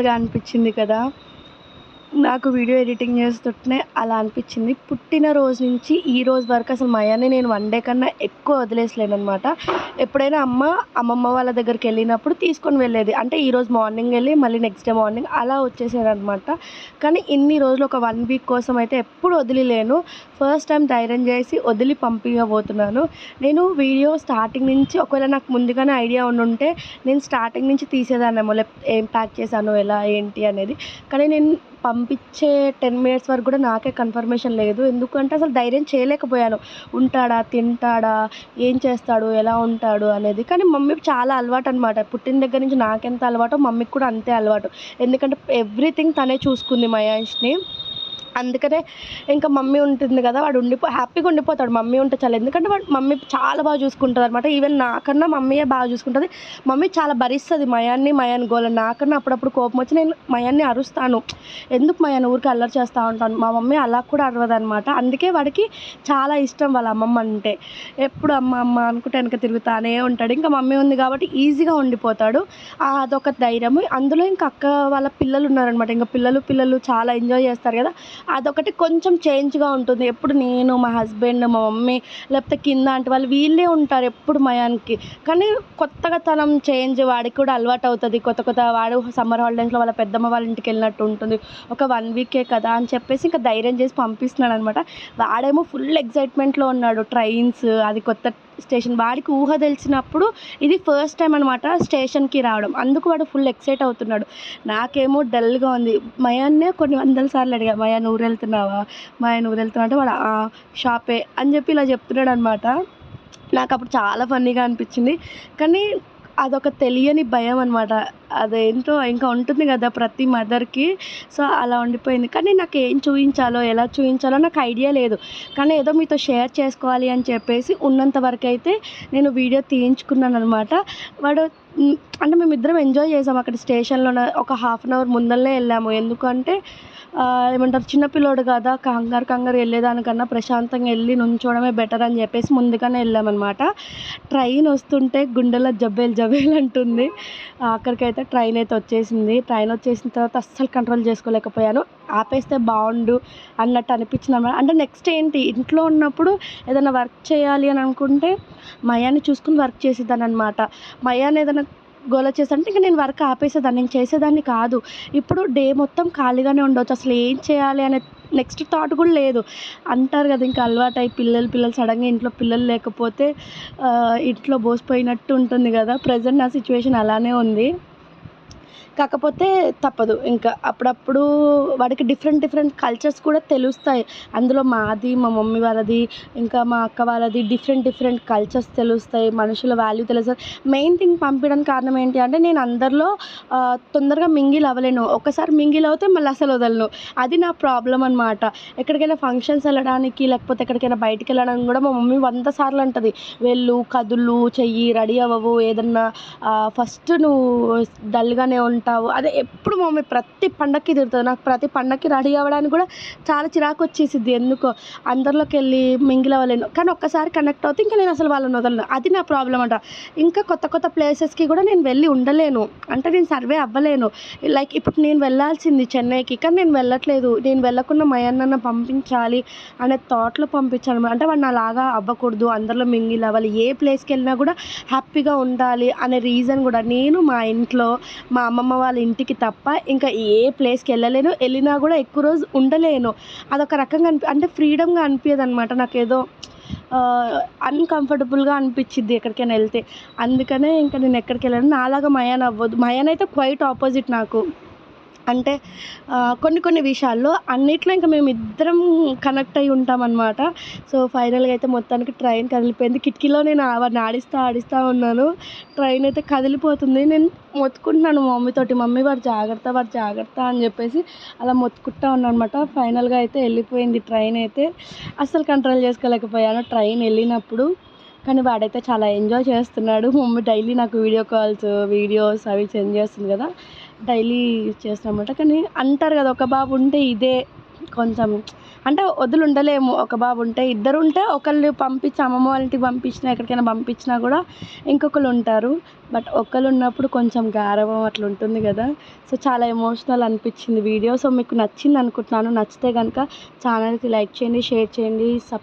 గా అనిపించింది కదా? నాకు వీడియో ఎడిటింగ్ చేస్తుంటేనే అలా అనిపించింది. పుట్టిన రోజు నుంచి ఈ రోజు వరకు అసలు మయాన్ని నేను వన్ డే కన్నా ఎక్కువ వదిలేసలేను అనమాట ఎప్పుడైనా అమ్మ అమ్మమ్మ వాళ్ళ దగ్గరికి వెళ్ళినప్పుడు తీసుకొని వెళ్ళేది. అంటే ఈరోజు మార్నింగ్ వెళ్ళి మళ్ళీ నెక్స్ట్ డే మార్నింగ్ అలా వచ్చేసేది కానీ ఇన్ని రోజులు ఒక వన్ వీక్ కోసం అయితే ఎప్పుడు వదిలిలేను. ఫస్ట్ టైం ధైర్యం చేసి వదిలి పంపించబోతున్నాను. నేను వీడియో స్టార్టింగ్ నుంచి ఒకవేళ నాకు ముందుగానే ఐడియా ఉండుంటే నేను స్టార్టింగ్ నుంచి తీసేదాన్నేమో లేకపోతే ఏం ప్యాక్ చేశాను ఎలా ఏంటి అనేది. కానీ నేను పంపించే టెన్ మినిట్స్ వరకు కూడా నాకే కన్ఫర్మేషన్ లేదు. ఎందుకంటే అసలు ధైర్యం చేయలేకపోయాను. ఉంటాడా తింటాడా ఏం చేస్తాడు ఎలా ఉంటాడు అనేది. కానీ మమ్మీకి చాలా అలవాటు అనమాట పుట్టిన దగ్గర నుంచి నాకెంత అలవాటో మమ్మీకి కూడా అంతే అలవాటు. ఎందుకంటే ఎవ్రీథింగ్ తనే చూసుకుంది మయాష్ని అందుకనే ఇంకా మమ్మీ ఉంటుంది కదా వాడు ఉండిపో హ్యాపీగా ఉండిపోతాడు. మమ్మీ ఉంటే చాలు. ఎందుకంటే వాడు మమ్మీ చాలా బాగా చూసుకుంటుంది అనమాట ఈవెన్ నాకన్నా మమ్మీయే బాగా చూసుకుంటుంది. మమ్మీ చాలా భరిస్తుంది మయాన్ని మయాన్ని గోల నాకన్నా అప్పుడప్పుడు కోపం వచ్చి నేను మయాన్ని అరుస్తాను. ఎందుకు మయాన్ని ఊరికి అల్లరి చేస్తూ ఉంటాను? మా మమ్మీ అలా కూడా అరవదు అనమాట అందుకే వాడికి చాలా ఇష్టం వాళ్ళ అమ్మమ్మ అంటే. ఎప్పుడు అమ్మ అమ్మ అనుకుంటే వెనక తిరుగుతానే ఉంటాడు. ఇంకా మమ్మీ ఉంది కాబట్టి ఈజీగా ఉండిపోతాడు. అదొక ధైర్యము. అందులో ఇంకా అక్క వాళ్ళ పిల్లలు ఉన్నారనమాట ఇంకా పిల్లలు పిల్లలు చాలా ఎంజాయ్ చేస్తారు కదా. అదొకటి కొంచెం చేంజ్గా ఉంటుంది. ఎప్పుడు నేను మా హస్బెండ్ మా మమ్మీ లేకపోతే కింద అంటే వాళ్ళు వీళ్ళే ఉంటారు ఎప్పుడు మయానికి. కానీ కొత్తగా తనం చేంజ్ వాడికి కూడా అలవాటు అవుతుంది. కొత్త కొత్త వాడు సమ్మర్ హాలిడేస్లో వాళ్ళ పెద్దమ్మ వాళ్ళ ఇంటికి వెళ్ళినట్టు ఉంటుంది. ఒక వన్ వీకే కదా అని చెప్పేసి ఇంకా ధైర్యం చేసి పంపిస్తున్నాడు అనమాట వాడేమో ఫుల్ ఎగ్జైట్మెంట్లో ఉన్నాడు. ట్రైన్స్ అది కొత్త స్టేషన్ వాడికి ఊహ తెలిసినప్పుడు ఇది ఫస్ట్ టైం అనమాట స్టేషన్కి రావడం. అందుకు వాడు ఫుల్ ఎక్సైట్ అవుతున్నాడు. నాకేమో డల్గా ఉంది. మయాన్నే కొన్ని వందల సార్లు అడిగా మయా ఊరు వెళ్తున్నావా? మయా ఊరు వెళ్తున్నావు? అంటే వాడు షాపే అని చెప్పి ఇలా చెప్తున్నాడు అనమాట నాకు అప్పుడు చాలా ఫన్నీగా అనిపించింది. కానీ అదొక తెలియని భయం అనమాట అదేంటో ఇంకా ఉంటుంది కదా ప్రతి మదర్కి. సో అలా ఉండిపోయింది. కానీ నాకు ఏం చూపించాలో ఎలా చూపించాలో నాకు ఐడియా లేదు. కానీ ఏదో మీతో షేర్ చేసుకోవాలి అని చెప్పేసి ఉన్నంత వరకు అయితే నేను వీడియో తీయించుకున్నాను అనమాట వాడు అంటే మేమిద్దరం ఎంజాయ్ చేసాం. అక్కడ స్టేషన్లో ఒక హాఫ్ అన్ అవర్ ముందరనే వెళ్ళాము. ఎందుకంటే ఏమంటారు చిన్నపిల్లోడు కదా కంగారు కంగారు వెళ్ళేదానికన్నా ప్రశాంతంగా వెళ్ళి నుంచోవడమే బెటర్ అని చెప్పేసి ముందుగానే వెళ్ళామన్నమాట. ట్రైన్ వస్తుంటే గుండెలో జబ్బేలు జబేల్ అంటుంది. అక్కడికైతే ట్రైన్ అయితే వచ్చేసింది. ట్రైన్ వచ్చేసిన తర్వాత అస్సలు కంట్రోల్ చేసుకోలేకపోయాను. ఆపేస్తే బాగుండు అన్నట్టు అనిపించింది అనమాట అంటే నెక్స్ట్ ఏంటి ఇంట్లో ఉన్నప్పుడు ఏదైనా వర్క్ చేయాలి అని అనుకుంటే మయాన్ని చూసుకుని వర్క్ చేసేదాన్ని అనమాట మయాన్ని ఏదైనా గోల చేస్తుంటే ఇంకా నేను వర్క్ ఆపేసేదాన్ని నేను చేసేదాన్ని కాదు. ఇప్పుడు డే మొత్తం ఖాళీగానే ఉండొచ్చు. అసలు ఏం చేయాలి అనే నెక్స్ట్ థాట్ కూడా లేదు. అంటారు కదా ఇంకా అలవాటు అయి పిల్లలు పిల్లలు సడన్గా ఇంట్లో పిల్లలు లేకపోతే ఇంట్లో బోసిపోయినట్టు ఉంటుంది కదా. ప్రజెంట్ నా సిచ్యువేషన్ అలానే ఉంది. కాకపోతే తప్పదు. ఇంకా అప్పుడప్పుడు వాడికి డిఫరెంట్ డిఫరెంట్ కల్చర్స్ కూడా తెలుస్తాయి. అందులో మాది మా మమ్మీ వాళ్ళది ఇంకా మా అక్క వాళ్ళది డిఫరెంట్ డిఫరెంట్ కల్చర్స్ తెలుస్తాయి. మనుషుల వాల్యూ తెలుస్తుంది మెయిన్ థింగ్ పంపించడానికి కారణం ఏంటి అంటే నేను అందరిలో తొందరగా మింగిల్ అవ్వలేను. ఒకసారి మింగిల్ అవుతే మళ్ళీ అసలు వదలను. అది నా ప్రాబ్లం అనమాట ఎక్కడికైనా ఫంక్షన్స్ వెళ్ళడానికి లేకపోతే ఎక్కడికైనా బయటికి వెళ్ళడానికి కూడా మా మమ్మీ వంద సార్లు అంటది. వెళ్ళు కదులు చెయ్యి రెడీ అవ్వవు. ఏదన్నా ఫస్ట్ నువ్వు డల్గానే అంటావు అదే ఎప్పుడు మమ్మీ ప్రతి పండక్కి తిడుతుంది. నాకు ప్రతి పండక్కి రెడీ అవ్వడానికి కూడా చాలా చిరాకు వచ్చేసిద్ది. ఎందుకో? అందరిలోకి వెళ్ళి మింగిల్ అవ్వలేను. కానీ ఒక్కసారి కనెక్ట్ అవుతే ఇంకా నేను అసలు వాళ్ళని వదలను. అది నా ప్రాబ్లం అంట. ఇంకా కొత్త కొత్త ప్లేసెస్కి కూడా నేను వెళ్ళి ఉండలేను. అంటే నేను సర్వే అవ్వలేను. లైక్ ఇప్పుడు నేను వెళ్ళాల్సింది చెన్నైకి. కానీ నేను వెళ్ళట్లేదు. నేను వెళ్ళకుండా మయన్నన్న పంపించాలి అనే థాట్లో పంపించాను. అంటే వాడు నాలాగా అవ్వకూడదు. అందరిలో మింగిల్ అవ్వాలి. ఏ ప్లేస్కి వెళ్ళినా కూడా హ్యాపీగా ఉండాలి అనే రీజన్ కూడా నేను మా ఇంట్లో మా అమ్మమ్మ వాళ్ళ ఇంటికి తప్ప ఇంకా ఏ ప్లేస్కి వెళ్ళలేను. వెళ్ళినా కూడా ఎక్కువ రోజు ఉండలేను. అదొక రకంగా అనిపి అంటే ఫ్రీడమ్గా అనిపించదు అనమాట నాకేదో అన్కంఫర్టబుల్గా అనిపించింది ఎక్కడికైనా వెళ్తే. అందుకనే ఇంకా నేను ఎక్కడికి వెళ్ళాను. నాలాగా మయాన్ అవ్వదు మయాన్ అయితే క్వైట్ ఆపోజిట్ నాకు. అంటే కొన్ని కొన్ని విషయాల్లో అన్నిట్లో ఇంకా మేము ఇద్దరం కనెక్ట్ అయి ఉంటాం అనమాట సో ఫైనల్గా అయితే మొత్తానికి ట్రైన్ కదిలిపోయింది. కిటికీలో నేను వాడిని ఆడిస్తూ ఆడిస్తూ ఉన్నాను. ట్రైన్ అయితే కదిలిపోతుంది. నేను మొత్తుకుంటున్నాను మా మమ్మీతోటి మమ్మీ వాడు జాగ్రత్త వాడు జాగ్రత్త అని చెప్పేసి అలా మొత్తుకుంటా ఉన్నాను అనమాట ఫైనల్గా అయితే వెళ్ళిపోయింది ట్రైన్ అయితే. అస్సలు కంట్రోల్ చేసుకోలేకపోయాను ట్రైన్ వెళ్ళినప్పుడు. కానీ వాడైతే చాలా ఎంజాయ్ చేస్తున్నాడు. మమ్మీ డైలీ నాకు వీడియో కాల్స్ వీడియోస్ అవి సెండ్ చేస్తుంది కదా. డైలీ చేస్తాం అనమాట కానీ అంటారు కదా ఒక బాబు ఉంటే ఇదే కొంచెం అంటే వదిలి ఉండలేము. ఒక బాబు ఉంటే ఇద్దరు ఉంటే ఒకళ్ళు పంపించి అమ్మమ్మ వాళ్ళ ఇంటికి పంపించినా ఎక్కడికైనా పంపించినా కూడా ఇంకొకరు ఉంటారు. బట్ ఒకళ్ళు ఉన్నప్పుడు కొంచెం గారవం అట్లా ఉంటుంది కదా. సో చాలా ఎమోషనల్ అనిపించింది వీడియో. సో మీకు నచ్చింది అనుకుంటున్నాను. నచ్చితే కనుక ఛానల్కి లైక్ చేయండి షేర్ చేయండి సబ్స్క్రైబ్